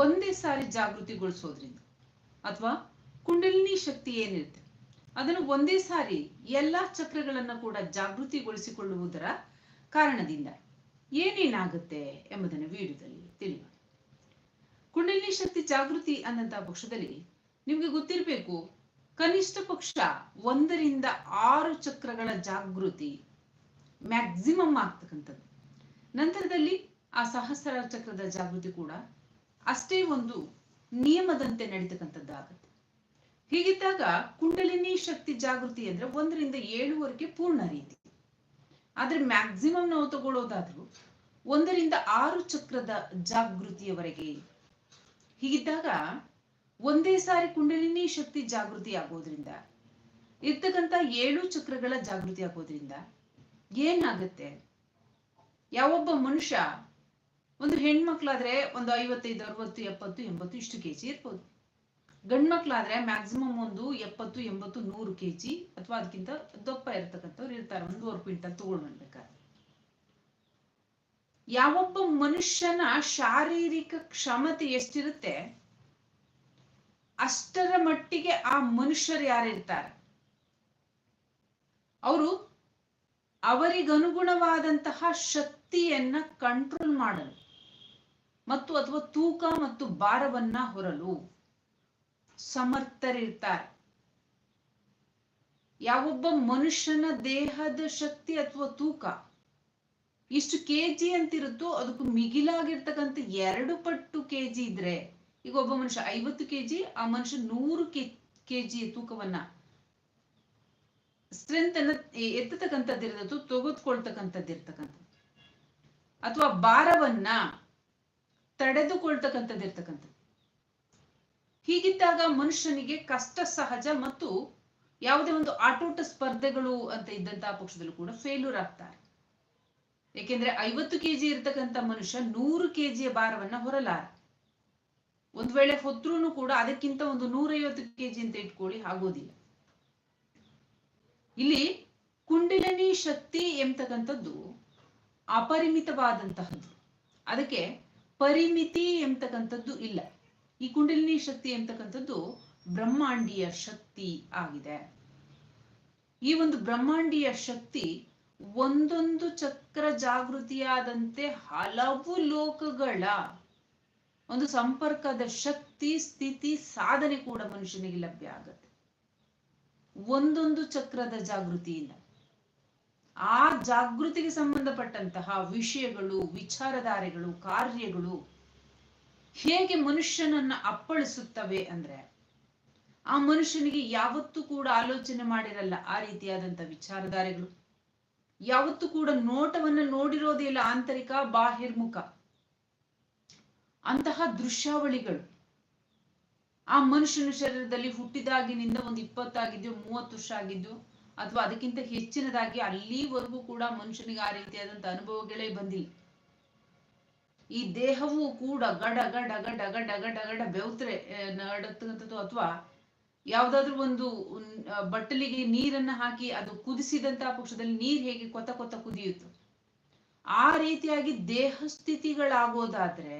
ಒಂದೇ ಸಾರಿ ಜಾಗೃತಿಗೊಳಿಸೋದ್ರಿಂದ ಅಥವಾ ಕುಂಡಲಿನಿ ಶಕ್ತಿ ಏನಿರುತ್ತೆ? ಅದನ್ನು ಒಂದೇ ಸಾರಿ ಎಲ್ಲಾ ಚಕ್ರಗಳನ್ನ ಕೂಡ ಜಾಗೃತಿಗೊಳಿಸಿಕೊಳ್ಳುವುದರ ಕಾರಣದಿಂದ ಏನೇನಾಗುತ್ತೆ ಎಂಬುದನ್ನು ವಿಡಿಯೋದಲ್ಲಿ ತಿಳಿಯೋಣ. ಕುಂಡಲಿನಿ ಶಕ್ತಿ ಜಾಗೃತಿ ಅನ್ನಂತಹ ಪಕ್ಷದಲ್ಲಿ ನಿಮ್ಗೆ ಗೊತ್ತಿರಬೇಕು, ಕನಿಷ್ಠ ಪಕ್ಷ ಒಂದರಿಂದ ಆರು ಚಕ್ರಗಳ ಜಾಗೃತಿ ಮ್ಯಾಕ್ಸಿಮಮ್ ಆಗ್ತಕ್ಕಂಥದ್ದು. ನಂತರದಲ್ಲಿ ಆ ಸಹಸ್ರ ಚಕ್ರದ ಜಾಗೃತಿ ಕೂಡ ಅಷ್ಟೇ ಒಂದು ನಿಯಮದಂತೆ ನಡೀತಕ್ಕಂಥದ್ದಾಗುತ್ತೆ. ಹೀಗಿದ್ದಾಗ ಕುಂಡಲಿನಿ ಶಕ್ತಿ ಜಾಗೃತಿ ಅಂದ್ರೆ ಒಂದರಿಂದ ಏಳುವರೆಗೆ ಪೂರ್ಣ ರೀತಿ. ಆದ್ರೆ ಮ್ಯಾಕ್ಸಿಮಮ್ ನಾವು ತಗೊಳ್ಳೋದಾದ್ರೂ ಒಂದರಿಂದ ಆರು ಚಕ್ರದ ಜಾಗೃತಿಯವರೆಗೆ. ಹೀಗಿದ್ದಾಗ ಒಂದೇ ಸಾರಿ ಕುಂಡಲಿನಿ ಶಕ್ತಿ ಜಾಗೃತಿ ಆಗೋದ್ರಿಂದ, ಇರ್ತಕ್ಕಂಥ ಏಳು ಚಕ್ರಗಳ ಜಾಗೃತಿ ಆಗೋದ್ರಿಂದ ಏನಾಗುತ್ತೆ? ಯಾವೊಬ್ಬ ಮನುಷ್ಯ ಒಂದು ಹೆಣ್ಮಕ್ಳಾದ್ರೆ ಒಂದು ಐವತ್ತೈದು, ಅರವತ್ತು, ಎಪ್ಪತ್ತು, ಎಂಬತ್ತು ಇಷ್ಟು ಕೆಜಿ ಇರ್ಬೋದು. ಗಂಡ್ಮಕ್ಳಾದ್ರೆ ಮ್ಯಾಕ್ಸಿಮಮ್ ಒಂದು ಎಪ್ಪತ್ತು, ಎಂಬತ್ತು, ನೂರು ಕೆಜಿ ಅಥವಾ ಅದಕ್ಕಿಂತ ದಪ್ಪ ಇರ್ತಕ್ಕಂಥವ್ರು ಇರ್ತಾರೆ. ಒಂದೂವರೆ ಕ್ವಿಂಟಲ್ ತಗೊಳ್ಬೇಕಾದ್ರೆ. ಯಾವೊಬ್ಬ ಮನುಷ್ಯನ ಶಾರೀರಿಕ ಕ್ಷಮತೆ ಎಷ್ಟಿರುತ್ತೆ? ಅಷ್ಟರ ಮಟ್ಟಿಗೆ ಆ ಮನುಷ್ಯರು ಯಾರಿರ್ತಾರೆ? ಅವರು ಅವರಿಗನುಗುಣವಾದಂತಹ ಶಕ್ತಿಯನ್ನ ಕಂಟ್ರೋಲ್ ಮಾಡಲು. ಮತ್ತು ಅಥವಾ ತೂಕ ಮತ್ತು ಭಾರವನ್ನ ಹೊರಲು ಸಮರ್ಥರಿರ್ತಾರೆ. ಯಾವೊಬ್ಬ ಮನುಷ್ಯನ ದೇಹದ ಶಕ್ತಿ ಅಥವಾ ತೂಕ ಇಷ್ಟು ಕೆಜಿ ಅಂತಿರುತ್ತೋ ಅದಕ್ಕೂ ಮಿಗಿಲಾಗಿರ್ತಕ್ಕಂಥ ಎರಡು ಪಟ್ಟು ಕೆಜಿ ಇದ್ರೆ, ಈಗ ಒಬ್ಬ ಮನುಷ್ಯ ಐವತ್ತು ಕೆಜಿ, ಆ ಮನುಷ್ಯ ನೂರು ಕೆ ಕೆಜಿ ತೂಕವನ್ನ ಸ್ಟ್ರೆಂತ್ ಅನ್ನ ಎತ್ತತಕ್ಕಂಥದ್ದಿರ್ತದ್ದು ತೆಗೆದುಕೊಳ್ತಕ್ಕಂಥದ್ದಿರ್ತಕ್ಕಂಥದ್ದು. ಅಥವಾ ಭಾರವನ್ನ ತಡೆದುಕೊಳ್ತಕ್ಕಂಥದ್ದಿರ್ತಕ್ಕಂಥದ್ದು ಹೀಗಿದ್ದಾಗ ಮನುಷ್ಯನಿಗೆ ಕಷ್ಟ, ಸಹಜ ಮತ್ತು ಯಾವುದೇ ಒಂದು ಆಟೋಟ ಸ್ಪರ್ಧೆಗಳು ಅಂತ ಇದ್ದಂತಹ ಪಕ್ಷದಲ್ಲೂ ಕೂಡ ಫೇಲ್ಯೂರ್ ಆಗ್ತಾರೆ. ಏಕೆಂದ್ರೆ ಐವತ್ತು ಕೆಜಿ ಇರ್ತಕ್ಕಂಥ ಮನುಷ್ಯ ನೂರು ಕೆಜಿಯ ಭಾರವನ್ನ ಹೊರಲಾರ. ಒಂದ್ ವೇಳೆ ಹೊತ್ತರೂ ಕೂಡ ಅದಕ್ಕಿಂತ ಒಂದು ನೂರೈವತ್ತು ಕೆಜಿ ಅಂತ ಇಟ್ಕೊಳ್ಳಿ ಆಗೋದಿಲ್ಲ. ಇಲ್ಲಿ ಕುಂಡಲಿನಿ ಶಕ್ತಿ ಎಂಬತಕ್ಕಂಥದ್ದು ಅಪರಿಮಿತವಾದಂತಹದ್ದು. ಅದಕ್ಕೆ ಪರಿಮಿತಿ ಎಂಬತಕ್ಕಂಥದ್ದು ಇಲ್ಲ. ಈ ಕುಂಡಲಿನಿ ಶಕ್ತಿ ಎಂಬತಕ್ಕಂಥದ್ದು ಬ್ರಹ್ಮಾಂಡಿಯ ಶಕ್ತಿ ಆಗಿದೆ. ಈ ಒಂದು ಬ್ರಹ್ಮಾಂಡಿಯ ಶಕ್ತಿ ಒಂದೊಂದು ಚಕ್ರ ಜಾಗೃತಿಯಾದಂತೆ ಹಲವು ಲೋಕಗಳ ಒಂದು ಸಂಪರ್ಕದ ಶಕ್ತಿ, ಸ್ಥಿತಿ, ಸಾಧನೆ ಕೂಡ ಮನುಷ್ಯನಿಗೆ ಲಭ್ಯ ಆಗತ್ತೆ. ಒಂದೊಂದು ಚಕ್ರದ ಜಾಗೃತಿಯಿಂದ. ಆ ಜಾಗೃತಿಗೆ ಸಂಬಂಧಪಟ್ಟಂತಹ ವಿಷಯಗಳು, ವಿಚಾರಧಾರೆಗಳು, ಕಾರ್ಯಗಳು ಹೇಗೆ ಮನುಷ್ಯನನ್ನ ಅಪ್ಪಳಿಸುತ್ತವೆ ಅಂದ್ರೆ ಆ ಮನುಷ್ಯನಿಗೆ ಯಾವತ್ತೂ ಕೂಡ ಆಲೋಚನೆ ಮಾಡಿರಲ್ಲ ಆ ರೀತಿಯಾದಂತ ವಿಚಾರಧಾರೆಗಳು. ಯಾವತ್ತೂ ಕೂಡ ನೋಟವನ್ನ ನೋಡಿರೋದಿಲ್ಲ ಆಂತರಿಕ ಬಾಹಿರ್ಮುಖ ಅಂತಹ ದೃಶ್ಯಾವಳಿಗಳು ಆ ಮನುಷ್ಯನ ಶರೀರದಲ್ಲಿ ಹುಟ್ಟಿದಾಗಿನಿಂದ ಒಂದು ಇಪ್ಪತ್ತಾಗಿದ್ದು ಮೂವತ್ತು ವರ್ಷ ಆಗಿದ್ದು ಅಥವಾ ಅದಕ್ಕಿಂತ ಹೆಚ್ಚಿನದಾಗಿ ಅಲ್ಲಿವರೆಗೂ ಕೂಡ ಮನುಷ್ಯನಿಗೆ ಆ ರೀತಿಯಾದಂತ ಅನುಭವಗಳೇ ಬಂದಿಲ್ಲ. ಈ ದೇಹವೂ ಕೂಡ ಗಡ ಗಡ ಗಡ ಗಡ ಗಡ ಗಡ ಬೆವತ್ರೆ ನಡತಕ್ಕಂಥದ್ದು ಅಥವಾ ಯಾವ್ದಾದ್ರು ಒಂದು ಬಟ್ಟಲಿಗೆ ನೀರನ್ನ ಹಾಕಿ ಅದು ಕುದಿಸಿದಂತಹ ಪಕ್ಷದಲ್ಲಿ ನೀರ್ ಹೇಗೆ ಕೊತ ಕೊತ್ತ ಕುದಿಯಿತು ಆ ರೀತಿಯಾಗಿ ದೇಹ ಸ್ಥಿತಿಗಳಾಗೋದಾದ್ರೆ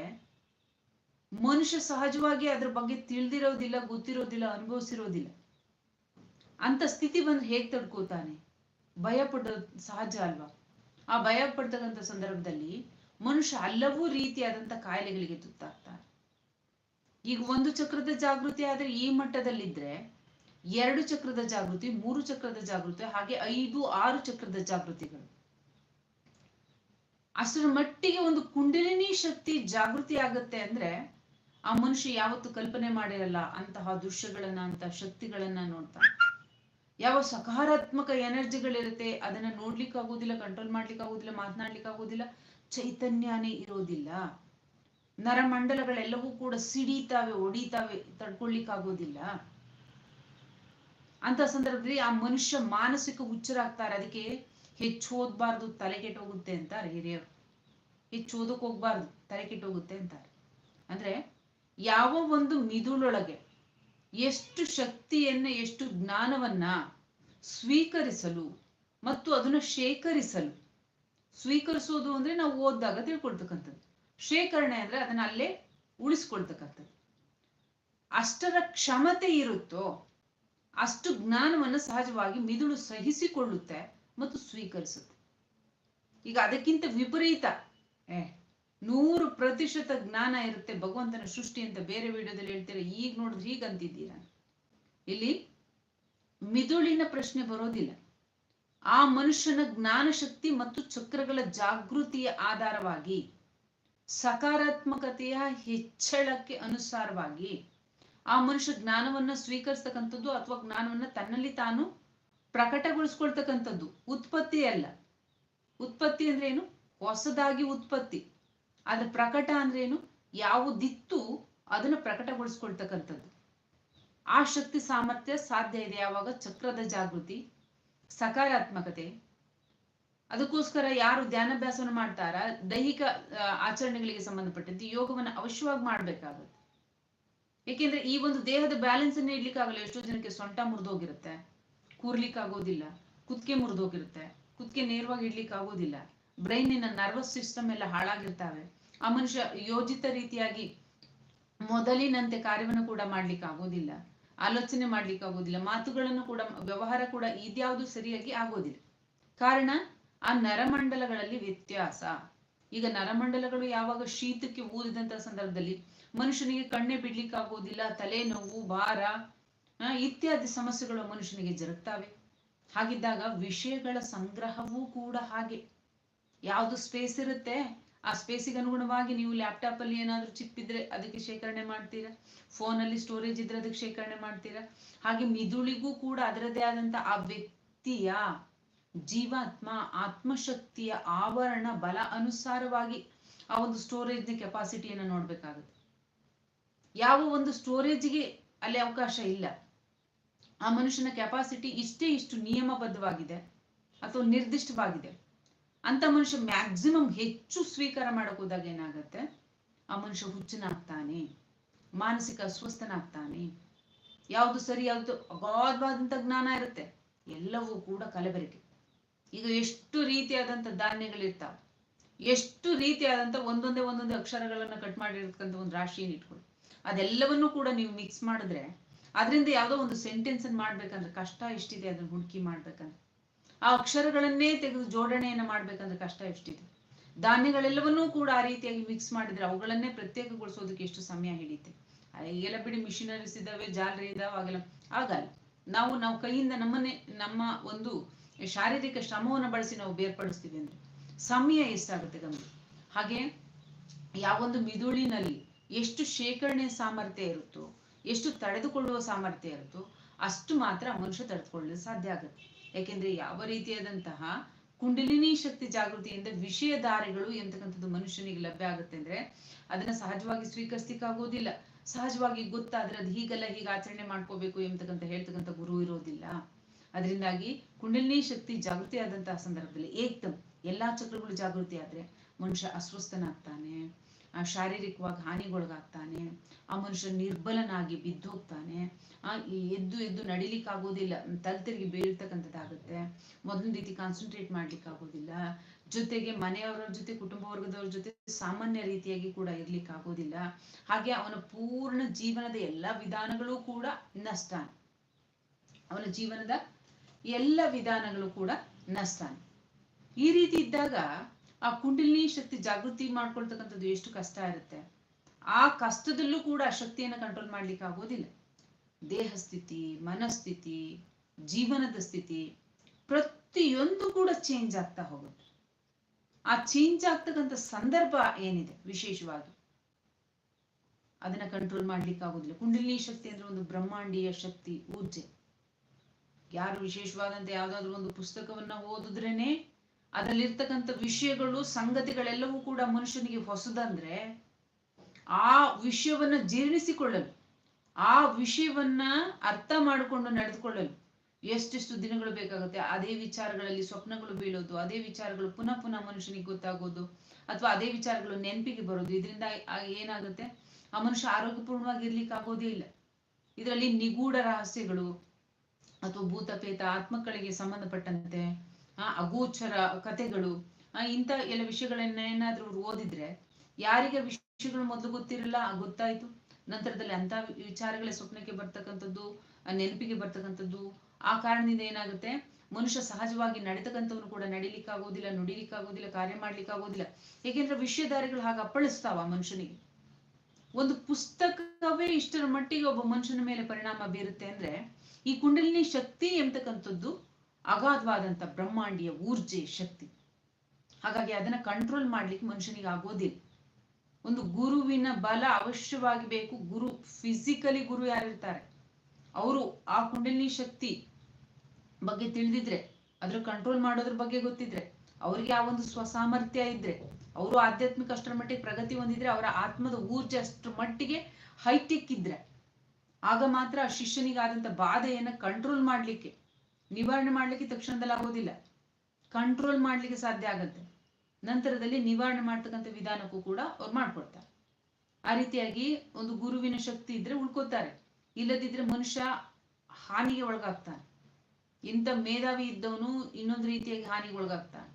ಮನುಷ್ಯ ಸಹಜವಾಗಿ ಅದ್ರ ಬಗ್ಗೆ ತಿಳಿದಿರೋದಿಲ್ಲ, ಗೊತ್ತಿರೋದಿಲ್ಲ, ಅನುಭವಿಸಿರೋದಿಲ್ಲ. ಅಂತ ಸ್ಥಿತಿ ಬಂದು ಹೇಗ್ ತಡ್ಕೋತಾನೆ? ಭಯ ಸಹಜ ಅಲ್ವಾ? ಆ ಭಯ ಪಡ್ತಕ್ಕಂತ ಸಂದರ್ಭದಲ್ಲಿ ಮನುಷ್ಯ ಹಲವು ರೀತಿಯಾದಂತ ಕಾಯಿಲೆಗಳಿಗೆ ತುತ್ತಾಗ್ತಾನೆ. ಈಗ ಒಂದು ಚಕ್ರದ ಜಾಗೃತಿ ಆದ್ರೆ ಈ ಮಟ್ಟದಲ್ಲಿದ್ರೆ ಎರಡು ಚಕ್ರದ ಜಾಗೃತಿ, ಮೂರು ಚಕ್ರದ ಜಾಗೃತಿ, ಹಾಗೆ ಐದು, ಆರು ಚಕ್ರದ ಜಾಗೃತಿಗಳು. ಅಷ್ಟರ ಮಟ್ಟಿಗೆ ಒಂದು ಕುಂಡಲಿನಿ ಶಕ್ತಿ ಜಾಗೃತಿ ಆಗತ್ತೆ ಅಂದ್ರೆ ಆ ಮನುಷ್ಯ ಯಾವತ್ತು ಕಲ್ಪನೆ ಮಾಡಿರಲ್ಲ ಅಂತಹ ದೃಶ್ಯಗಳನ್ನ ಅಂತ ಶಕ್ತಿಗಳನ್ನ ನೋಡ್ತಾ ಯಾವ ಸಕಾರಾತ್ಮಕ ಎನರ್ಜಿಗಳಿರುತ್ತೆ, ಅದನ್ನ ನೋಡ್ಲಿಕ್ಕೆ ಆಗೋದಿಲ್ಲ ಕಂಟ್ರೋಲ್ ಮಾಡ್ಲಿಕ್ಕೆ ಆಗೋದಿಲ್ಲ ಮಾತನಾಡ್ಲಿಕ್ಕೆ ಆಗೋದಿಲ್ಲ ಚೈತನ್ಯನೇ ಇರೋದಿಲ್ಲ. ನರಮಂಡಲಗಳೆಲ್ಲವೂ ಕೂಡ ಸಿಡಿತಾವೆ, ಒಡಿತಾವೆ ತಡ್ಕೊಳ್ಲಿಕ್ಕೆ ಆಗೋದಿಲ್ಲ ಅಂತ ಸಂದರ್ಭದಲ್ಲಿ ಆ ಮನುಷ್ಯ ಮಾನಸಿಕ ಹುಚ್ಚರಾಗ್ತಾರೆ. ಅದಕ್ಕೆ ಹೆಚ್ಚು ಓದ್ಬಾರ್ದು ತಲೆ ಕೆಟ್ಟೋಗುತ್ತೆ ಅಂತಾರೆ ಹಿರಿಯರು. ಹೆಚ್ಚು ಓದಕ್ ಹೋಗ್ಬಾರ್ದು ತಲೆ ಕೆಟ್ಟೋಗುತ್ತೆ ಅಂತಾರೆ. ಅಂದ್ರೆ ಯಾವ ಒಂದು ಮಿದುಳೊಳಗೆ ಎಷ್ಟು ಶಕ್ತಿಯನ್ನ, ಎಷ್ಟು ಜ್ಞಾನವನ್ನ ಸ್ವೀಕರಿಸಲು ಮತ್ತು ಅದನ್ನ ಶೇಖರಿಸಲು. ಸ್ವೀಕರಿಸೋದು ಅಂದ್ರೆ ನಾವು ಓದಿದಾಗ ತಿಳ್ಕೊಳ್ತಕ್ಕಂಥದ್ದು. ಶೇಖರಣೆ ಅಂದ್ರೆ ಅದನ್ನ ಅಲ್ಲೇ ಉಳಿಸ್ಕೊಳ್ತಕ್ಕಂಥದ್ದು. ಅಷ್ಟರ ಕ್ಷಮತೆ ಇರುತ್ತೋ, ಅಷ್ಟು ಜ್ಞಾನವನ್ನು ಸಹಜವಾಗಿ ಮಿದುಳು ಸಹಿಸಿಕೊಳ್ಳುತ್ತೆ ಮತ್ತು ಸ್ವೀಕರಿಸುತ್ತೆ. ಈಗ ಅದಕ್ಕಿಂತ ವಿಪರೀತ, ಏ ನೂರು ಪ್ರತಿಶತ ಜ್ಞಾನ ಇರುತ್ತೆ ಭಗವಂತನ ಸೃಷ್ಟಿ ಅಂತ ಬೇರೆ ವಿಡಿಯೋದಲ್ಲಿ ಹೇಳ್ತೀರಾ. ಈಗ ನೋಡಿದ್ರೆ ಹೀಗೆ ಅಂತಿದ್ದೀರಾ? ಇಲ್ಲಿ ಮಿದುಳಿನ ಪ್ರಶ್ನೆ ಬರೋದಿಲ್ಲ. ಆ ಮನುಷ್ಯನ ಜ್ಞಾನ ಶಕ್ತಿ ಮತ್ತು ಚಕ್ರಗಳ ಜಾಗೃತಿಯ ಆಧಾರವಾಗಿ, ಸಕಾರಾತ್ಮಕತೆಯ ಹೆಚ್ಚಳಕ್ಕೆ ಅನುಸಾರವಾಗಿ ಆ ಮನುಷ್ಯ ಜ್ಞಾನವನ್ನ ಸ್ವೀಕರಿಸ್ತಕ್ಕಂಥದ್ದು ಅಥವಾ ಜ್ಞಾನವನ್ನ ತನ್ನಲ್ಲಿ ತಾನು ಪ್ರಕಟಗೊಳಿಸ್ಕೊಳ್ತಕ್ಕಂಥದ್ದು. ಉತ್ಪತ್ತಿ ಅಲ್ಲ. ಉತ್ಪತ್ತಿ ಅಂದ್ರೆ ಏನು? ಹೊಸದಾಗಿ ಉತ್ಪತ್ತಿ. ಆದ್ರೆ ಪ್ರಕಟ ಅಂದ್ರೆ ಏನು? ಯಾವುದಿತ್ತು ಅದನ್ನ ಪ್ರಕಟಗೊಳಿಸ್ಕೊಳ್ತಕ್ಕಂಥದ್ದು. ಆ ಶಕ್ತಿ ಸಾಮರ್ಥ್ಯ ಸಾಧ್ಯ ಇದೆ ಯಾವಾಗ? ಚಕ್ರದ ಜಾಗೃತಿ, ಸಕಾರಾತ್ಮಕತೆ. ಅದಕ್ಕೋಸ್ಕರ ಯಾರು ಧ್ಯಾನಾಭ್ಯಾಸವನ್ನು ಮಾಡ್ತಾರ? ದೈಹಿಕ ಆಚರಣೆಗಳಿಗೆ ಸಂಬಂಧಪಟ್ಟಂತೆ ಯೋಗವನ್ನು ಅವಶ್ಯವಾಗಿ ಮಾಡಬೇಕಾಗುತ್ತೆ. ಏಕೆಂದ್ರೆ ಈ ಒಂದು ದೇಹದ ಬ್ಯಾಲೆನ್ಸ್ ಅನ್ನ ಇಡ್ಲಿಕ್ಕಾಗಲ್ಲ. ಎಷ್ಟೋ ಜನಕ್ಕೆ ಸೊಂಟ ಮುರಿದೋಗಿರುತ್ತೆ. ಕೂರ್ಲಿಕ್ಕೆ ಆಗೋದಿಲ್ಲ ಕುತ್ತಿಗೆ ಮುರಿದೋಗಿರುತ್ತೆ. ಕುತ್ಕೆ ನೇರವಾಗಿ ಇಡ್ಲಿಕ್ಕೆ ಆಗೋದಿಲ್ಲ ಬ್ರೈನಿನ ನರ್ವಸ್ ಸಿಸ್ಟಮ್ ಎಲ್ಲ ಹಾಳಾಗಿರ್ತಾವೆ. ಆ ಮನುಷ್ಯ ಯೋಜಿತ ರೀತಿಯಾಗಿ ಮೊದಲಿನಂತೆ ಕಾರ್ಯವನ್ನು ಕೂಡ ಮಾಡ್ಲಿಕ್ಕೆ ಆಗೋದಿಲ್ಲ. ಆಲೋಚನೆ ಮಾಡ್ಲಿಕ್ಕೆ ಆಗೋದಿಲ್ಲ. ಮಾತುಗಳನ್ನು ಕೂಡ, ವ್ಯವಹಾರ ಕೂಡ ಇದ್ಯಾವುದು ಸರಿಯಾಗಿ ಆಗೋದಿಲ್ಲ. ಕಾರಣ, ಆ ನರಮಂಡಲಗಳಲ್ಲಿ ವ್ಯತ್ಯಾಸ. ಈಗ ನರಮಂಡಲಗಳು ಯಾವಾಗ ಶೀತಕ್ಕೆ ಊದಿದಂತ ಸಂದರ್ಭದಲ್ಲಿ ಮನುಷ್ಯನಿಗೆ ಕಣ್ಣೆ ಬಿಡ್ಲಿಕ್ಕೆ ಆಗೋದಿಲ್ಲ ತಲೆನೋವು ಭಾರ ಇತ್ಯಾದಿ ಸಮಸ್ಯೆಗಳು ಮನುಷ್ಯನಿಗೆ ಜರುಗ್ತಾವೆ. ಹಾಗಿದ್ದಾಗ ವಿಷಯಗಳ ಸಂಗ್ರಹವೂ ಕೂಡ ಹಾಗೆ. ಯಾವುದು ಸ್ಪೇಸ್ ಇರುತ್ತೆ, ಆ ಸ್ಪೇಸಿಗೆ ಅನುಗುಣವಾಗಿ ನೀವು ಲ್ಯಾಪ್ಟಾಪ್ ಅಲ್ಲಿ ಏನಾದ್ರೂ ಚಿಪ್ ಇದ್ರೆ ಅದಕ್ಕೆ ಶೇಖರಣೆ ಮಾಡ್ತೀರಾ? ಫೋನ್ ಅಲ್ಲಿ ಸ್ಟೋರೇಜ್ ಇದ್ರೆ ಅದಕ್ಕೆ ಶೇಖರಣೆ ಮಾಡ್ತೀರಾ? ಹಾಗೆ ಮಿದುಳಿಗೂ ಕೂಡ ಅದರದೇ ಆದಂತ ಆ ವ್ಯಕ್ತಿಯ ಜೀವಾತ್ಮ ಆತ್ಮಶಕ್ತಿಯ ಆವರಣ, ಬಲ ಅನುಸಾರವಾಗಿ ಆ ಒಂದು ಸ್ಟೋರೇಜ್ ಕೆಪಾಸಿಟಿಯನ್ನು ನೋಡ್ಬೇಕಾಗುತ್ತೆ. ಯಾವ ಒಂದು ಸ್ಟೋರೇಜ್ಗೆ ಅಲ್ಲಿ ಅವಕಾಶ ಇಲ್ಲ. ಆ ಮನುಷ್ಯನ ಕೆಪಾಸಿಟಿ ಇಷ್ಟೇ ಇಷ್ಟು ನಿಯಮಬದ್ಧವಾಗಿದೆ, ಅಥವಾ ನಿರ್ದಿಷ್ಟವಾಗಿದೆ. ಅಂತ ಮನುಷ್ಯ ಮ್ಯಾಕ್ಸಿಮಮ್ ಹೆಚ್ಚು ಸ್ವೀಕಾರ ಮಾಡಕ್ ಹೋದಾಗ ಏನಾಗತ್ತೆ? ಆ ಮನುಷ್ಯ ಹುಚ್ಚನಾಗ್ತಾನೆ, ಮಾನಸಿಕ ಅಸ್ವಸ್ಥನಾಗ್ತಾನೆ, ಯಾವುದು ಸರಿ, ಯಾವುದು ಅಗಾಧವಾದಂತ ಜ್ಞಾನ ಇರುತ್ತೆ, ಎಲ್ಲವೂ ಕೂಡ ಕಲಬೆರಕೆ ಈಗ ಎಷ್ಟು ರೀತಿಯಾದಂತ ಧಾನ್ಯಗಳಿರ್ತಾವ, ಎಷ್ಟು ರೀತಿಯಾದಂತ ಒಂದೊಂದೇ ಒಂದೊಂದೇ ಅಕ್ಷರಗಳನ್ನ ಕಟ್ ಮಾಡಿರ್ತಕ್ಕಂಥ ಒಂದು ರಾಶಿಯನ್ನು ಇಟ್ಕೊಳ್ಳಿ. ಅದೆಲ್ಲವನ್ನೂ ಕೂಡ ನೀವು ಮಿಕ್ಸ್ ಮಾಡಿದ್ರೆ, ಅದರಿಂದ ಯಾವುದೋ ಒಂದು ಸೆಂಟೆನ್ಸ್ ಅನ್ನು ಮಾಡ್ಬೇಕಂದ್ರೆ ಕಷ್ಟ ಎಷ್ಟಿದೆ, ಅದನ್ನ ಹುಡುಕಿ ಮಾಡ್ಬೇಕಂದ್ರೆ. ಆ ಅಕ್ಷರಗಳನ್ನೇ ತೆಗೆದು ಜೋಡಣೆಯನ್ನ ಮಾಡ್ಬೇಕಂದ್ರೆ ಕಷ್ಟ ಎಷ್ಟಿದೆ? ಧಾನ್ಯಗಳೆಲ್ಲವನ್ನೂ ಕೂಡ ಆ ರೀತಿಯಾಗಿ ಮಿಕ್ಸ್ ಮಾಡಿದ್ರೆ ಅವುಗಳನ್ನೇ ಪ್ರತ್ಯೇಕಗೊಳಿಸೋದಕ್ಕೆ ಎಷ್ಟು ಸಮಯ ಹಿಡಿಯುತ್ತೆ? ಈಗೆಲ್ಲ ಬಿಡಿ ಮಿಷಿನರೀಸ್ ಇದ್ದಾವೆ ಜಾಲರಿ ಇದಾವೆ ಆಗಲ್ಲ ಆಗಲ್ಲ ನಾವು ನಾವು ಕೈಯಿಂದ ನಮ್ಮನ್ನೇ, ನಮ್ಮ ಒಂದು ಶಾರೀರಿಕ ಶ್ರಮವನ್ನು ಬಳಸಿ ನಾವು ಬೇರ್ಪಡಿಸ್ತೀವಿ ಅಂದ್ರೆ ಸಮಯ ಎಷ್ಟಾಗುತ್ತೆ ಗಮನ ಹಾಗೆ ಯಾವೊಂದು ಮಿದುಳಿನಲ್ಲಿ ಎಷ್ಟು ಶೇಖರಣೆ ಸಾಮರ್ಥ್ಯ ಇರುತ್ತೋ, ಎಷ್ಟು ತಡೆದುಕೊಳ್ಳುವ ಸಾಮರ್ಥ್ಯ ಇರುತ್ತೋ, ಅಷ್ಟು ಮಾತ್ರ ಮನುಷ್ಯ ತಡೆದುಕೊಳ್ಳಲು ಸಾಧ್ಯ ಆಗುತ್ತೆ. ಯಾಕೆಂದ್ರೆ ಯಾವ ರೀತಿಯಾದಂತಹ ಕುಂಡಲಿನಿ ಶಕ್ತಿ ಜಾಗೃತಿಯಿಂದ ವಿಷಯಧಾರೆಗಳು ಎಂತಕ್ಕಂಥದ್ದು ಮನುಷ್ಯನಿಗೆ ಲಭ್ಯ ಆಗುತ್ತೆ ಅಂದ್ರೆ ಅದನ್ನ ಸಹಜವಾಗಿ ಸ್ವೀಕರಿಸ್ಲಿಕ್ಕಾಗೋದಿಲ್ಲ. ಸಹಜವಾಗಿ ಗೊತ್ತಾದ್ರೆ ಅದು ಹೀಗಲ್ಲ, ಹೀಗೆ ಆಚರಣೆ ಮಾಡ್ಕೋಬೇಕು ಎಂತಕ್ಕಂಥ ಹೇಳ್ತಕ್ಕಂಥ ಗುರು ಇರೋದಿಲ್ಲ. ಅದರಿಂದಾಗಿ ಕುಂಡಲಿನಿ ಶಕ್ತಿ ಜಾಗೃತಿ ಆದಂತಹ ಸಂದರ್ಭದಲ್ಲಿ ಏಕ್ದಮ್ ಎಲ್ಲಾ ಚಕ್ರಗಳು ಜಾಗೃತಿ ಆದ್ರೆ ಮನುಷ್ಯ ಅಸ್ವಸ್ಥನಾಗ್ತಾನೆ. ಶಾರೀರಿಕವಾಗಿ ಹಾನಿಗೊಳಗಾಗ್ತಾನೆ, ಆ ಮನುಷ್ಯ ನಿರ್ಬಲನಾಗಿ ಬಿದ್ದೋಗ್ತಾನೆ, ಆ ಎದ್ದು ಎದ್ದು ನಡಿಲಿಕ್ಕೆ ಆಗೋದಿಲ್ಲ ತಲೆತಿರುಗಿ ಬೀಳ್ತಕ್ಕಂಥದ್ದಾಗುತ್ತೆ. ಮೊದಲ ರೀತಿ ಕಾನ್ಸಂಟ್ರೇಟ್ ಮಾಡ್ಲಿಕ್ಕೆ ಆಗೋದಿಲ್ಲ ಜೊತೆಗೆ ಮನೆಯವರ ಜೊತೆ, ಕುಟುಂಬ ವರ್ಗದವ್ರ ಜೊತೆ ಸಾಮಾನ್ಯ ರೀತಿಯಾಗಿ ಕೂಡ ಇರ್ಲಿಕ್ಕೆ ಆಗೋದಿಲ್ಲ ಹಾಗೆ ಅವನ ಪೂರ್ಣ ಜೀವನದ ಎಲ್ಲ ವಿಧಾನಗಳು ಕೂಡ ನಷ್ಟಾನ. ಅವನ ಜೀವನದ ಎಲ್ಲ ವಿಧಾನಗಳು ಕೂಡ ನಷ್ಟಾನ. ಈ ರೀತಿ ಇದ್ದಾಗ ಆ ಕುಂಡಲಿನಿ ಶಕ್ತಿ ಜಾಗೃತಿ ಮಾಡ್ಕೊಳ್ತಕ್ಕಂಥದ್ದು ಎಷ್ಟು ಕಷ್ಟ ಇರುತ್ತೆ? ಆ ಕಷ್ಟದಲ್ಲೂ ಕೂಡ ಶಕ್ತಿಯನ್ನ ಕಂಟ್ರೋಲ್ ಮಾಡ್ಲಿಕ್ಕೆ ಆಗೋದಿಲ್ಲ. ದೇಹ ಸ್ಥಿತಿ, ಮನಸ್ಥಿತಿ, ಜೀವನದ ಸ್ಥಿತಿ ಪ್ರತಿಯೊಂದು ಕೂಡ ಚೇಂಜ್ ಆಗ್ತಾ ಹೋಗುತ್ತೆ. ಆ ಚೇಂಜ್ ಆಗ್ತಕ್ಕಂಥ ಸಂದರ್ಭ ಏನಿದೆ ವಿಶೇಷವಾಗಿ? ಅದನ್ನ ಕಂಟ್ರೋಲ್ ಮಾಡ್ಲಿಕ್ಕೆ ಆಗೋದಿಲ್ಲ. ಕುಂಡಲಿನಿ ಶಕ್ತಿ ಅಂದ್ರೆ ಒಂದು ಬ್ರಹ್ಮಾಂಡೀಯ ಶಕ್ತಿ, ಊರ್ಜೆ. ಯಾರು ವಿಶೇಷವಾದಂತ ಯಾವ್ದಾದ್ರು ಒಂದು ಪುಸ್ತಕವನ್ನ ಓದಿದ್ರೇನೆ ಅದರಲ್ಲಿರ್ತಕ್ಕಂಥ ವಿಷಯಗಳು, ಸಂಗತಿಗಳೆಲ್ಲವೂ ಕೂಡ ಮನುಷ್ಯನಿಗೆ ಹೊಸದಂದ್ರೆ ಆ ವಿಷಯವನ್ನ ಜೀರ್ಣಿಸಿಕೊಳ್ಳಲು, ಆ ವಿಷಯವನ್ನ ಅರ್ಥ ಮಾಡಿಕೊಂಡು ನಡೆದುಕೊಳ್ಳಲು ಎಷ್ಟೆಷ್ಟು ದಿನಗಳು ಬೇಕಾಗುತ್ತೆ. ಅದೇ ವಿಚಾರಗಳಲ್ಲಿ ಸ್ವಪ್ನಗಳು ಬೀಳೋದು, ಅದೇ ವಿಚಾರಗಳು ಪುನಃ ಪುನಃ ಮನುಷ್ಯನಿಗೆ ಗೊತ್ತಾಗೋದು, ಅಥವಾ ಅದೇ ವಿಚಾರಗಳು ನೆನಪಿಗೆ ಬರೋದು. ಇದರಿಂದ ಏನಾಗುತ್ತೆ? ಆ ಮನುಷ್ಯ ಆರೋಗ್ಯಪೂರ್ಣವಾಗಿ ಇರ್ಲಿಕ್ಕೆ ಆಗೋದೇ ಇಲ್ಲ. ಇದರಲ್ಲಿ ನಿಗೂಢ ರಹಸ್ಯಗಳು, ಅಥವಾ ಭೂತಪೇತ ಆತ್ಮಗಳಿಗೆ ಸಂಬಂಧಪಟ್ಟಂತೆ ಆ ಅಗೋಚರ ಕಥೆಗಳು ಇಂಥ ಎಲ್ಲ ವಿಷಯಗಳನ್ನ ಏನಾದ್ರೂ ಅವ್ರು ಓದಿದ್ರೆ ಯಾರಿಗೆ ವಿಷಯ ವಿಷಯಗಳು ಮೊದಲು ಗೊತ್ತಿರಲ್ಲ, ಗೊತ್ತಾಯ್ತು. ನಂತರದಲ್ಲಿ ಅಂತ ವಿಚಾರಗಳೇ ಸ್ವಪ್ನಕ್ಕೆ ಬರ್ತಕ್ಕಂಥದ್ದು ನೆನಪಿಗೆ ಬರ್ತಕ್ಕಂಥದ್ದು. ಆ ಕಾರಣದಿಂದ ಏನಾಗುತ್ತೆ? ಮನುಷ್ಯ ಸಹಜವಾಗಿ ನಡೆತಕ್ಕಂಥವ್ನು ಕೂಡ ನಡಿಲಿಕ್ಕಾಗೋದಿಲ್ಲ, ನುಡಿಲಿಕ್ಕಾಗೋದಿಲ್ಲ, ಕಾರ್ಯ ಮಾಡ್ಲಿಕ್ಕಾಗೋದಿಲ್ಲ. ಏಕೆಂದ್ರೆ ವಿಷಯಧಾರಿಗಳು ಹಾಗೆ ಅಪ್ಪಳಿಸ್ತಾವ ಮನುಷ್ಯನಿಗೆ. ಒಂದು ಪುಸ್ತಕವೇ ಇಷ್ಟರ ಮಟ್ಟಿಗೆ ಒಬ್ಬ ಮನುಷ್ಯನ ಮೇಲೆ ಪರಿಣಾಮ ಬೀರುತ್ತೆ ಅಂದ್ರೆ ಈ ಕುಂಡಲಿನಿ ಶಕ್ತಿ ಎಂಬತಕ್ಕಂಥದ್ದು ಅಗಾಧವಾದಂತ ಬ್ರಹ್ಮಾಂಡೀಯ ಊರ್ಜೆ ಶಕ್ತಿ. ಹಾಗಾಗಿ ಅದನ್ನ ಕಂಟ್ರೋಲ್ ಮಾಡ್ಲಿಕ್ಕೆ ಮನುಷ್ಯನಿಗೆ ಆಗೋದಿಲ್ಲ. ಒಂದು ಗುರುವಿನ ಬಲ ಅವಶ್ಯವಾಗಿ ಬೇಕು, ಗುರು ಫಿಸಿಕಲಿ ಗುರು ಯಾರಿರ್ತಾರೆ? ಅವರು ಆ ಕುಂಡಲಿನಿ ಶಕ್ತಿ ಬಗ್ಗೆ ತಿಳಿದಿದ್ರೆ, ಅದ್ರ ಕಂಟ್ರೋಲ್ ಮಾಡೋದ್ರ ಬಗ್ಗೆ ಗೊತ್ತಿದ್ರೆ, ಅವ್ರಿಗೆ ಆ ಒಂದು ಸ್ವಸಾಮರ್ಥ್ಯ ಇದ್ರೆ, ಅವರು ಆಧ್ಯಾತ್ಮಿಕ ಅಷ್ಟರ ಮಟ್ಟಿಗೆ ಪ್ರಗತಿ ಹೊಂದಿದ್ರೆ, ಅವರ ಆತ್ಮದ ಊರ್ಜೆ ಅಷ್ಟರ ಮಟ್ಟಿಗೆ ಹೈಟೆಕ್ ಇದ್ರೆ, ಆಗ ಮಾತ್ರ ಆ ಶಿಷ್ಯನಿಗಾದಂತ ಬಾಧೆಯನ್ನ ಕಂಟ್ರೋಲ್ ಮಾಡ್ಲಿಕ್ಕೆ ನಿವಾರಣೆ ಮಾಡ್ಲಿಕ್ಕೆ ತಕ್ಷಣದಲ್ಲಿ ಆಗೋದಿಲ್ಲ. ಕಂಟ್ರೋಲ್ ಮಾಡ್ಲಿಕ್ಕೆ ಸಾಧ್ಯ ಆಗುತ್ತೆ. ನಂತರದಲ್ಲಿ ನಿವಾರಣೆ ಮಾಡ್ತಕ್ಕಂಥ ವಿಧಾನಕ್ಕೂ ಕೂಡ ಅವ್ರು ಮಾಡ್ಕೊಡ್ತಾರೆ. ಆ ರೀತಿಯಾಗಿ ಒಂದು ಗುರುವಿನ ಶಕ್ತಿ ಇದ್ರೆ ಉಳ್ಕೋತಾರೆ. ಇಲ್ಲದಿದ್ರೆ ಮನುಷ್ಯ ಹಾನಿಗೆ ಒಳಗಾಗ್ತಾನೆ. ಇಂಥ ಮೇಧಾವಿ ಇದ್ದವನು ಇನ್ನೊಂದು ರೀತಿಯಾಗಿ ಹಾನಿಗೆ ಒಳಗಾಗ್ತಾನೆ.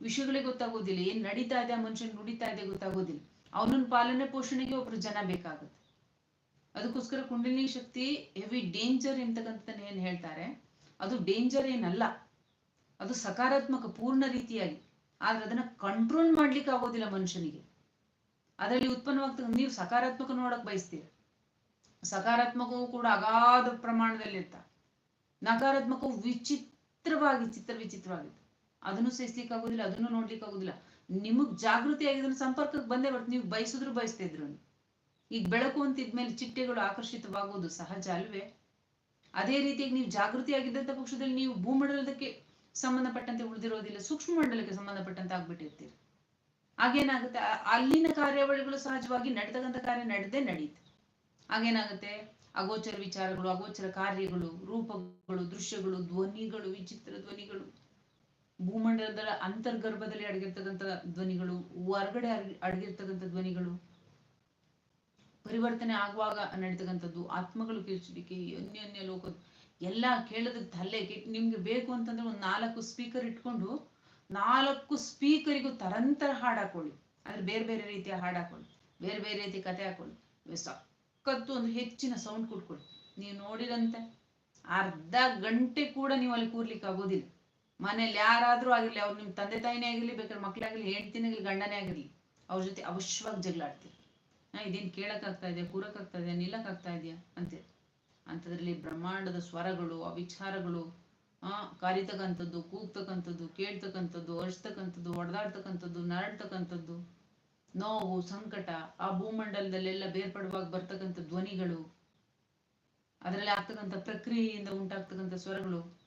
ವಿಷಯಗಳೇ ಗೊತ್ತಾಗೋದಿಲ್ಲ. ಏನ್ ನಡೀತಾ ಇದೆ ಮನುಷ್ಯನ್ ನುಡಿತಾ ಇದೆ ಗೊತ್ತಾಗೋದಿಲ್ಲ. ಅವನನ್ನ ಪಾಲನೆ ಪೋಷಣೆಗೆ ಒಬ್ರು ಜನ ಬೇಕಾಗುತ್ತೆ. ಅದಕ್ಕೋಸ್ಕರ ಕುಂಡಲಿನಿ ಶಕ್ತಿ ಹೆವಿ ಡೇಂಜರ್ ಎಂತಕ್ಕಂತ ಏನ್ ಹೇಳ್ತಾರೆ? ಅದು ಡೇಂಜರ್ ಏನಲ್ಲ. ಅದು ಸಕಾರಾತ್ಮಕ, ಪೂರ್ಣ ರೀತಿಯಾಗಿ. ಆದ್ರೆ ಅದನ್ನ ಕಂಟ್ರೋಲ್ ಮಾಡ್ಲಿಕ್ಕೆ ಆಗೋದಿಲ್ಲ ಮನುಷ್ಯನಿಗೆ. ಅದರಲ್ಲಿ ಉತ್ಪನ್ನವಾಗ್ತದೆ, ನೀವು ಸಕಾರಾತ್ಮಕ ನೋಡಕ್ ಬಯಸ್ತೀರ. ಸಕಾರಾತ್ಮಕವೂ ಕೂಡ ಅಗಾಧ ಪ್ರಮಾಣದಲ್ಲಿ ಇರ್ತಾವೆ ನಕಾರಾತ್ಮಕವು ವಿಚಿತ್ರವಾಗಿ, ಚಿತ್ರ ವಿಚಿತ್ರವಾಗಿತ್ತು ಅದನ್ನು ಸಹಿಸ್ಲಿಕ್ಕೆ ಆಗೋದಿಲ್ಲ, ಅದನ್ನು ನೋಡ್ಲಿಕ್ಕೆ ಆಗೋದಿಲ್ಲ. ನಿಮಗ್ ಜಾಗೃತಿ ಆಗಿದ್ರೆ ಸಂಪರ್ಕಕ್ಕೆ ಬಂದೇ ಬರ್ತದೆ ನೀವು ಬಯಸಿದ್ರು ಬಯಸ್ತಾ ಇದ್ರು ಈಗ ಬೆಳಕು ಅಂತಿದ್ಮೇಲೆ ಚಿಟ್ಟೆಗಳು ಆಕರ್ಷಿತವಾಗುವುದು ಸಹಜ ಅಲ್ವೇ? ಅದೇ ರೀತಿಯಾಗಿ ನೀವು ಜಾಗೃತಿ ಆಗಿದ್ದಂತ ಪಕ್ಷದಲ್ಲಿ ನೀವು ಭೂಮಂಡಲದಕ್ಕೆ ಸಂಬಂಧಪಟ್ಟಂತೆ ಉಳಿದಿರೋದಿಲ್ಲ, ಸೂಕ್ಷ್ಮ ಮಂಡಲಕ್ಕೆ ಸಂಬಂಧಪಟ್ಟಂತೆ ಆಗ್ಬಿಟ್ಟಿರ್ತೀರಿ. ಆಗೇನಾಗುತ್ತೆ ಅಲ್ಲಿನ ಕಾರ್ಯಾವಳಿಗಳು ಸಹಜವಾಗಿ ನಡೆತಕ್ಕಂಥ ಕಾರ್ಯ ನಡೆದೇ ನಡೆಯುತ್ತೆ ಆಗೇನಾಗುತ್ತೆ ಅಗೋಚರ ವಿಚಾರಗಳು, ಅಗೋಚರ ಕಾರ್ಯಗಳು, ರೂಪಗಳು, ದೃಶ್ಯಗಳು, ಧ್ವನಿಗಳು, ವಿಚಿತ್ರ ಧ್ವನಿಗಳು, ಭೂಮಂಡಲದ ಅಂತರ್ಗರ್ಭದಲ್ಲಿ ಅಡಗಿರ್ತಕ್ಕಂಥ ಧ್ವನಿಗಳು, ಹೊರಗಡೆ ಅಡಗಿ- ಅಡಗಿರ್ತಕ್ಕಂಥ ಧ್ವನಿಗಳು ಪರಿವರ್ತನೆ ಆಗುವಾಗ ನಡೀತಕ್ಕಂಥದ್ದು, ಆತ್ಮಗಳು ಕಿರ್ಚಲಿಕ್ಕೆ ಅನ್ಯ ಅನ್ಯ ಲೋಕ ಎಲ್ಲ ಕೇಳೋದಕ್ಕೆ ತಲೆ ನಿಮ್ಗೆ ಬೇಕು ಅಂತಂದ್ರೆ ಒಂದು ನಾಲ್ಕು ಸ್ಪೀಕರ್ ಇಟ್ಕೊಂಡು, ನಾಲ್ಕು ಸ್ಪೀಕರಿಗೂ ತರಂತರ ಹಾಡು ಹಾಕೊಳ್ಳಿ ಅಂದ್ರೆ ಬೇರೆ ಬೇರೆ ರೀತಿಯ ಹಾಡು ಹಾಕೊಳ್ಳಿ ಬೇರೆ ಬೇರೆ ರೀತಿ ಕತೆ ಹಾಕೊಳ್ಳಿ. ಸಖತ್ತು ಒಂದು ಹೆಚ್ಚಿನ ಸೌಂಡ್ ಕೊಟ್ಕೊಳ್ಳಿ ನೀವು ನೋಡಿರಂತೆ, ಅರ್ಧ ಗಂಟೆ ಕೂಡ ನೀವು ಅಲ್ಲಿ ಕೂರ್ಲಿಕ್ಕೆ ಆಗೋದಿಲ್ಲ. ಮನೇಲಿ ಯಾರಾದ್ರೂ ಆಗಿರ್ಲಿ, ಅವ್ರು ನಿಮ್ ತಂದೆ ತಾಯಿನೇ ಆಗಿರ್ಲಿ, ಬೇಕಾದ್ರೆ ಮಕ್ಳಾಗಿರ್ಲಿ ಹೆಂಡ್ತಿನೇ ಆಗಿರ್ಲಿ ಗಂಡನೇ ಆಗಿರ್ಲಿ, ಅವ್ರ ಜೊತೆ ಅವಶ್ಯವಾಗಿ ಜಗಳ ಆಡ್ತೀರಿ ನಾ ಇದೇನ್ ಕೇಳಕ್ ಆಗ್ತಾ ಇದೆಯಾ, ಕೂರಕ್ ಆಗ್ತಾ ಇದೆಯಾ, ನಿಲ್ಲಕ್ ಆಗ್ತಾ ಇದೆಯಾ? ಅಂತೆ. ಅಂಥದ್ರಲ್ಲಿ ಬ್ರಹ್ಮಾಂಡದ ಸ್ವರಗಳು ಆ ವಿಚಾರಗಳು ಆ, ಕರಿತಕ್ಕಂಥದ್ದು, ಕೂಗ್ತಕ್ಕಂಥದ್ದು, ಕೇಳ್ತಕ್ಕಂಥದ್ದು, ಅರ್ಸ್ತಕ್ಕಂಥದ್ದು ಹೊಡೆದಾಡ್ತಕ್ಕಂಥದ್ದು ನರಡ್ತಕ್ಕಂಥದ್ದು, ನೋವು, ಸಂಕಟ, ಆ ಭೂಮಂಡಲದಲ್ಲೆಲ್ಲ ಬೇರ್ಪಡುವಾಗ ಬರ್ತಕ್ಕಂಥ ಧ್ವನಿಗಳು, ಅದರಲ್ಲಿ ಆಗ್ತಕ್ಕಂಥ ಪ್ರಕ್ರಿಯೆಯಿಂದ ಉಂಟಾಗ್ತಕ್ಕಂಥ ಸ್ವರಗಳು,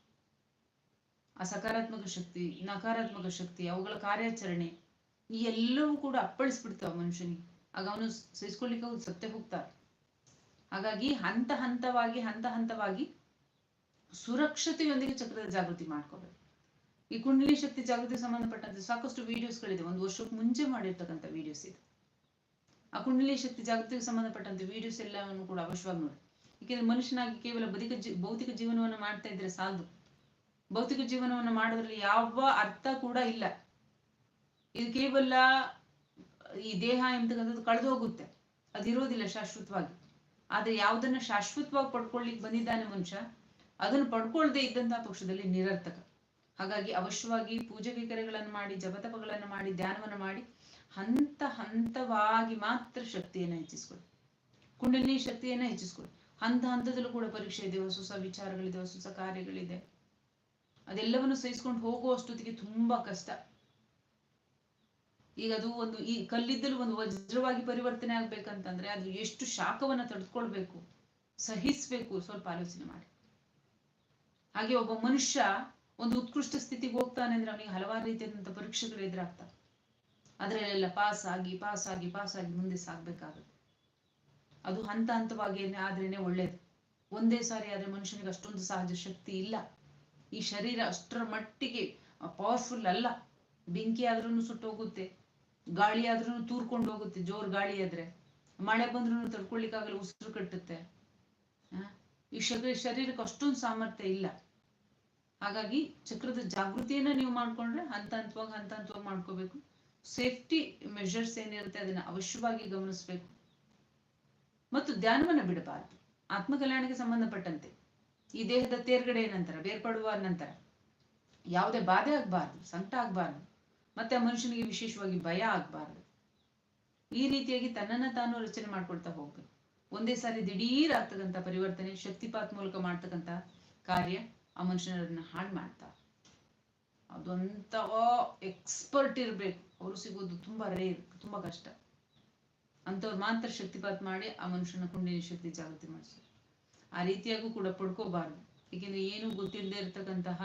ಆ ಸಕಾರಾತ್ಮಕ ಶಕ್ತಿ, ನಕಾರಾತ್ಮಕ ಶಕ್ತಿ, ಅವುಗಳ ಕಾರ್ಯಾಚರಣೆ, ಈ ಎಲ್ಲವೂ ಕೂಡ ಅಪ್ಪಳಿಸ್ಬಿಡ್ತಾವ ಮನುಷ್ಯನಿಗೆ. ಆಗ ಅವನು ಸಹಿಸ್ಕೊಳ್ಳಿಕ್ಕೆ ಸತ್ಯ ಹೋಗ್ತಾರೆ. ಹಾಗಾಗಿ ಹಂತ ಹಂತವಾಗಿ ಹಂತ ಹಂತವಾಗಿ ಸುರಕ್ಷತೆಯೊಂದಿಗೆ ಚಕ್ರದ ಜಾಗೃತಿ ಮಾಡ್ಕೋಬೇಕು. ಈ ಕುಂಡಲಿ ಶಕ್ತಿ ಜಾಗೃತಿ ಸಂಬಂಧಪಟ್ಟಂತೆ ಸಾಕಷ್ಟು ವಿಡಿಯೋಸ್ಗಳಿದೆ. ಒಂದು ವರ್ಷಕ್ಕೆ ಮುಂಚೆ ಮಾಡಿರ್ತಕ್ಕಂಥ ವಿಡಿಯೋಸ್ ಇದೆ. ಆ ಕುಂಡಲಿ ಶಕ್ತಿ ಜಾಗೃತಿಗೆ ಸಂಬಂಧಪಟ್ಟಂತೆ ವಿಡಿಯೋಸ್ ಎಲ್ಲವನ್ನು ಕೂಡ ಅವಶ್ಯವಾಗಿ ನೋಡಿ. ಏಕೆಂದ್ರೆ ಮನುಷ್ಯನಾಗಿ ಕೇವಲ ಬದುಕ ಭೌತಿಕ ಜೀವನವನ್ನು ಮಾಡ್ತಾ ಇದ್ರೆ ಸಾಲದು. ಭೌತಿಕ ಜೀವನವನ್ನು ಮಾಡೋದ್ರಲ್ಲಿ ಯಾವ ಅರ್ಥ ಕೂಡ ಇಲ್ಲ. ಇದು ಕೇವಲ ಈ ದೇಹ ಎಂತಕ್ಕಂಥದ್ದು ಕಳೆದು ಹೋಗುತ್ತೆ. ಅದಿರೋದಿಲ್ಲ ಶಾಶ್ವತವಾಗಿ. ಆದ್ರೆ ಯಾವುದನ್ನ ಶಾಶ್ವತವಾಗಿ ಪಡ್ಕೊಳ್ಳಿಕ್ ಬಂದಿದ್ದಾನೆ ಮನುಷ್ಯ, ಅದನ್ನು ಪಡ್ಕೊಳ್ಳದೆ ಇದ್ದಂತಹ ಪಕ್ಷದಲ್ಲಿ ನಿರರ್ಥಕ. ಹಾಗಾಗಿ ಅವಶ್ಯವಾಗಿ ಪೂಜೆ ಕೈಕರ್ಯಗಳನ್ನು ಮಾಡಿ, ಜಪತಪಗಳನ್ನು ಮಾಡಿ, ಧ್ಯಾನವನ್ನು ಮಾಡಿ, ಹಂತ ಹಂತವಾಗಿ ಮಾತ್ರ ಶಕ್ತಿಯನ್ನು ಹೆಚ್ಚಿಸ್ಕೊಳ್ಳಿ ಕುಂಡಲಿನಿ ಶಕ್ತಿಯನ್ನ ಹೆಚ್ಚಿಸ್ಕೊಳ್ಳಿ ಹಂತ ಹಂತದಲ್ಲೂ ಕೂಡ ಪರೀಕ್ಷೆ ಇದೆ, ಹೊಸ ಹೊಸ ವಿಚಾರಗಳಿದೆ, ಹೊಸ ಹೊಸ ಕಾರ್ಯಗಳಿದೆ. ಅದೆಲ್ಲವನ್ನು ಸಹಿಸ್ಕೊಂಡು ಹೋಗುವಷ್ಟೊತ್ತಿಗೆ ತುಂಬಾ ಕಷ್ಟ. ಈಗ ಅದು ಒಂದು ಈ ಕಲ್ಲಿದ್ದಲು ಒಂದು ವಜ್ರವಾಗಿ ಪರಿವರ್ತನೆ ಆಗ್ಬೇಕಂತಂದ್ರೆ ಅದು ಎಷ್ಟು ಶಾಖವನ್ನ ತಡೆದುಕೊಳ್ಬೇಕು ಸಹಿಸ್ಬೇಕು ಸ್ವಲ್ಪ ಆಲೋಚನೆ ಮಾಡಿ. ಹಾಗೆ ಒಬ್ಬ ಮನುಷ್ಯ ಒಂದು ಉತ್ಕೃಷ್ಟ ಸ್ಥಿತಿಗೆ ಹೋಗ್ತಾನೆ ಅಂದ್ರೆ ಅವನಿಗೆ ಹಲವಾರು ರೀತಿಯಾದಂಥ ಪರೀಕ್ಷೆಗಳು ಎದುರಾಗ್ತವೆ. ಅದರಲ್ಲೆಲ್ಲ ಪಾಸ್ ಆಗಿ ಪಾಸ್ ಆಗಿ ಪಾಸ್ ಆಗಿ ಮುಂದೆ ಸಾಗ್ಬೇಕಾಗುತ್ತೆ. ಅದು ಹಂತ ಹಂತವಾಗಿ ಆದ್ರೇನೆ ಒಳ್ಳೇದು. ಒಂದೇ ಸಾರಿ ಆದ್ರೆ ಮನುಷ್ಯನಿಗೆ ಅಷ್ಟೊಂದು ಸಹಜ ಶಕ್ತಿ ಇಲ್ಲ. ಈ ಶರೀರ ಅಷ್ಟರ ಮಟ್ಟಿಗೆ ಪವರ್ಫುಲ್ ಅಲ್ಲ. ಬೆಂಕಿ ಆದ್ರೂ ಸುಟ್ಟೋಗುತ್ತೆ. ಗಾಳಿ ಆದ್ರೂ ತೂರ್ಕೊಂಡು ಹೋಗುತ್ತೆ, ಜೋರ್ ಗಾಳಿ ಆದ್ರೆ. ಮಳೆ ಬಂದ್ರೂ ತಡ್ಕೊಳ್ಲಿಕ್ಕಾಗಲ್ಲ, ಉಸಿರು ಕಟ್ಟುತ್ತೆ. ಈ ಶರೀರ ಶರೀರಕ್ಕೆ ಅಷ್ಟೊಂದು ಸಾಮರ್ಥ್ಯ ಇಲ್ಲ. ಹಾಗಾಗಿ ಚಕ್ರದ ಜಾಗೃತಿಯನ್ನ ನೀವು ಮಾಡ್ಕೊಂಡ್ರೆ ಹಂತ ಹಂತವಾಗಿ ಹಂತ ಹಂತವಾಗಿ ಮಾಡ್ಕೋಬೇಕು. ಸೇಫ್ಟಿ ಮೆಷರ್ಸ್ ಏನಿರುತ್ತೆ ಅದನ್ನ ಅವಶ್ಯವಾಗಿ ಗಮನಿಸಬೇಕು. ಮತ್ತು ಧ್ಯಾನವನ್ನ ಬಿಡಬಾರದು. ಆತ್ಮಕಲ್ಯಾಣಕ್ಕೆ ಸಂಬಂಧಪಟ್ಟಂತೆ. ಈ ದೇಹದ ತೇರ್ಗಡೆ ನಂತರ, ಬೇರ್ಪಡುವ ನಂತರ ಯಾವುದೇ ಬಾಧೆ ಆಗ್ಬಾರ್ದು, ಸಂಕಟ ಆಗ್ಬಾರ್ದು. ಮತ್ತೆ ಆ ಮನುಷ್ಯನಿಗೆ ವಿಶೇಷವಾಗಿ ಭಯ ಆಗ್ಬಾರ್ದು. ಈ ರೀತಿಯಾಗಿ ತನ್ನನ್ನ ತಾನು ರಚನೆ ಮಾಡ್ಕೊಳ್ತಾ ಹೋಗ್ಬೇಕು. ಒಂದೇ ಸಾರಿ ದಿಢೀರ್ ಆಗ್ತಕ್ಕಂಥ ಪರಿವರ್ತನೆ, ಶಕ್ತಿಪಾತ್ ಮೂಲಕ ಮಾಡ್ತಕ್ಕಂಥ ಕಾರ್ಯ ಆ ಮನುಷ್ಯನನ್ನ ಹಾಳು ಮಾಡ್ತಾ. ಅದೊಂಥ ಎಕ್ಸ್ಪರ್ಟ್ ಇರ್ಬೇಕು. ಅವರು ಸಿಗೋದು ತುಂಬಾ ರೇರ್ ತುಂಬಾ ಕಷ್ಟ. ಅಂಥವ್ರು ಮಾತ್ರ ಶಕ್ತಿಪಾತ್ ಮಾಡಿ ಆ ಮನುಷ್ಯನ ಕುಂಡಿನ ಶಕ್ತಿ ಜಾಗೃತಿ ಮಾಡಿಸ್ತಾರೆ ಆ ರೀತಿಯಾಗೂ ಕೂಡ ಪಡ್ಕೋಬಾರ್ದು. ಏಕೆಂದ್ರೆ ಏನು ಗೊತ್ತಿಲ್ಲದೆ ಇರತಕ್ಕಂತಹ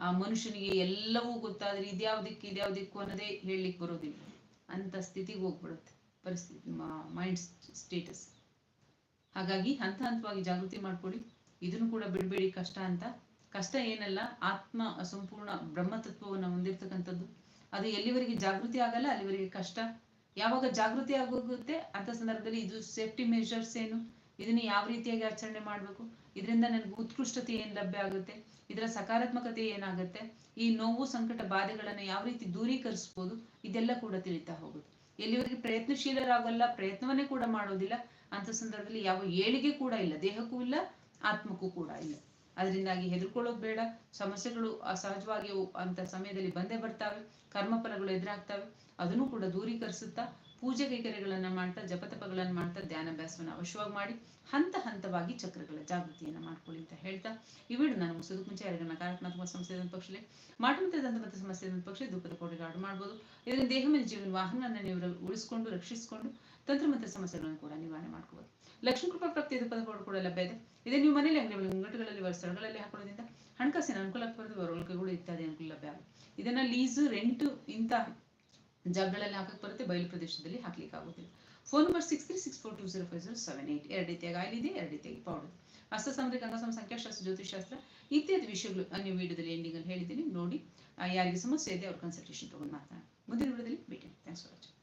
ಆ ಮನುಷ್ಯನಿಗೆ ಎಲ್ಲವೂ ಗೊತ್ತಾದ್ರೆ ಇದ್ಯಾವ್ದಕ್ಕೆ ಇದ್ಯಾವ್ದಿಕ್ಕು ಅನ್ನೋದೇ ಹೇಳಲಿಕ್ಕೆ ಬರೋದಿಲ್ಲ. ಅಂತ ಸ್ಥಿತಿಗೆ ಹೋಗ್ಬಿಡುತ್ತೆ ಪರಿಸ್ಥಿತಿ ಮೈಂಡ್ ಸ್ಟೇಟಸ್ ಹಾಗಾಗಿ ಹಂತ ಹಂತವಾಗಿ ಜಾಗೃತಿ ಮಾಡ್ಕೊಳ್ಳಿ. ಇದನ್ನು ಕೂಡ ಬಿಡಬೇಡಿ ಕಷ್ಟ ಅಂತ. ಕಷ್ಟ ಏನಲ್ಲ, ಆತ್ಮ ಸಂಪೂರ್ಣ ಬ್ರಹ್ಮತತ್ವವನ್ನು ಹೊಂದಿರ್ತಕ್ಕಂಥದ್ದು. ಅದು ಎಲ್ಲಿವರೆಗೆ ಜಾಗೃತಿ ಆಗಲ್ಲ, ಅಲ್ಲಿವರೆಗೆ ಕಷ್ಟ. ಯಾವಾಗ ಜಾಗೃತಿ ಆಗೋಗುತ್ತೆ, ಅಂತ ಸಂದರ್ಭದಲ್ಲಿ ಇದು ಸೇಫ್ಟಿ ಮೆಷರ್ಸ್ ಏನು? ಇದನ್ನ ಯಾವ ರೀತಿಯಾಗಿ ಆಚರಣೆ ಮಾಡಬೇಕು? ಇದರಿಂದ ನನಗೆ ಉತ್ಕೃಷ್ಟತೆ ಏನು ಲಭ್ಯ ಆಗುತ್ತೆ? ಇದರ ಸಕಾರಾತ್ಮಕತೆ ಏನಾಗುತ್ತೆ? ಈ ನೋವು, ಸಂಕಟ, ಬಾಧೆಗಳನ್ನ ಯಾವ ರೀತಿ ದೂರೀಕರಿಸ್ಬೋದು? ಇದೆಲ್ಲ ಕೂಡ ತಿಳಿತಾ ಹೋಗುತ್ತೆ ಎಲ್ಲಿವರೆಗೆ ಪ್ರಯತ್ನಶೀಲರಾಗಲ್ಲ, ಪ್ರಯತ್ನವನ್ನೇ ಕೂಡ ಮಾಡೋದಿಲ್ಲ. ಅಂತ ಸಂದರ್ಭದಲ್ಲಿ ಯಾವ ಏಳಿಗೆ ಕೂಡ ಇಲ್ಲ, ದೇಹಕ್ಕೂ ಇಲ್ಲ, ಆತ್ಮಕ್ಕೂ ಕೂಡ ಇಲ್ಲ. ಅದರಿಂದಾಗಿ ಹೆದರ್ಕೊಳ್ಳೋದು ಬೇಡ. ಸಮಸ್ಯೆಗಳು ಸಹಜವಾಗಿ ಅಂತ ಸಮಯದಲ್ಲಿ ಬಂದೇ ಬರ್ತಾವೆ. ಕರ್ಮಫಲಗಳು ಎದುರಾಗ್ತವೆ. ಅದನ್ನು ಕೂಡ ದೂರೀಕರಿಸುತ್ತಾ ಪೂಜೆ ಕೈಕರ್ಯಗಳನ್ನ ಮಾಡ್ತಾ, ಜಪತಪಗಳನ್ನ ಮಾಡ್ತಾ ಧ್ಯಾನಾಭ್ಯಾಸವನ್ನು ಅವಶ್ಯವಾಗಿ ಮಾಡಿ, ಹಂತ ಹಂತವಾಗಿ ಚಕ್ರಗಳ ಜಾಗೃತಿಯನ್ನ ಮಾಡ್ಕೊಳ್ಳಿ ಅಂತ ಹೇಳ್ತಾ, ಈ ವಿಡಿಯೋ ನಾನು ಮುಗಿಸೋದಕ್ಕೆ ಮುಂಚೆ ಯಾರಿಗ ನಕಾರಾತ್ಮಕ ಸಮಸ್ಯೆ ಪಕ್ಷದಲ್ಲಿ ದಂತಮಂತ್ರ ಸಮಸ್ಯೆ ಪಕ್ಷ ದುಃಖದ ಕೋಟೆಗೆ ಆರ್ಡರ್ ಮಾಡ್ಬೋದು. ಇದರಿಂದ ದೇಹ ಮೇಲೆ ಜೀವನ ವಾಹನ ನೀವು ಉಳಿಸ್ಕೊಂಡು, ರಕ್ಷಿಸಿಕೊಂಡು ತಂತ್ರಮಂತ್ರ ಸಮಸ್ಯೆಗಳನ್ನು ಕೂಡ ನಿವಾರಣೆ ಮಾಡ್ಕೋಬಹುದು ಲಕ್ಷ್ಮೀ ಕೃಪಾ ಪ್ರಾಪ್ತಿ ಧೂಪದ ಕೋಟೆ ಕೂಡ ಲಭ್ಯ ಇದೆ. ಇದೇ ನೀವು ಮನೆಯಲ್ಲಿ ಅಂಗಡಿಗಳಲ್ಲಿ, ಮುಂಗಟ್ಟುಗಳಲ್ಲಿ ಸ್ಥಳಗಳಲ್ಲಿ ಹಾಕೊಳ್ಳೋದ್ರಿಂದ ಹಣಕಾಸಿನ ಅನುಕೂಲ ಆಗ್ಬಾರ್ದು ಹೊರಳಿಕೆಗಳು ಇತ್ಯಾದಿ ಅನುಕೂಲ ಲಭ್ಯ ಇದನ್ನ ಲೀಸು, ರೆಂಟ್ ಇಂಥ ಜಾಗಗಳಲ್ಲಿ ಹಾಕಕ್ ಬರುತ್ತೆ, ಬಯಲು ಪ್ರದೇಶದಲ್ಲಿ ಹಾಕ್ಲಿಕ್ಕೆ ಆಗೋದಿಲ್ಲ. Phone number six three six four two zero five zero seven eight ಎರಡು ರೀತಿಯಾಗಿ ಇದೆ, ಎರಡು ರೀತಿಯಾಗಿ ಪೌಡರ್ ಹಸ್ತ ಸಾಮುದ್ರಿಕ ಅಂಗಸಮ ಸಂಖ್ಯಾಶಾಸ್ತ್ರ ಜ್ಯೋತಿಷಾಸ್ತ್ರ ಇತ್ಯಾದಿ ವಿಷಯಗಳು ನೀವು ವಿಡಿಯೋದಲ್ಲಿ ಎಂಡಿಂಗ್ ಅಲ್ಲಿ ಹೇಳಿದ್ದೀನಿ, ನೋಡಿ ಯಾರಿಗೆ ಸಮಸ್ಯೆ ಇದೆ, ಅವ್ರ ಕನ್ಸಲ್ಟೇಷನ್ ತಗೊಂಡು ಮಾತಾಡೋಣ ಮುಂದಿನ ವಿಡಿಯೋದಲ್ಲಿ ಭೇಟಿ ಥ್ಯಾಂಕ್ಸ್ ಫಾರ್ ವಾಚಿಂಗ್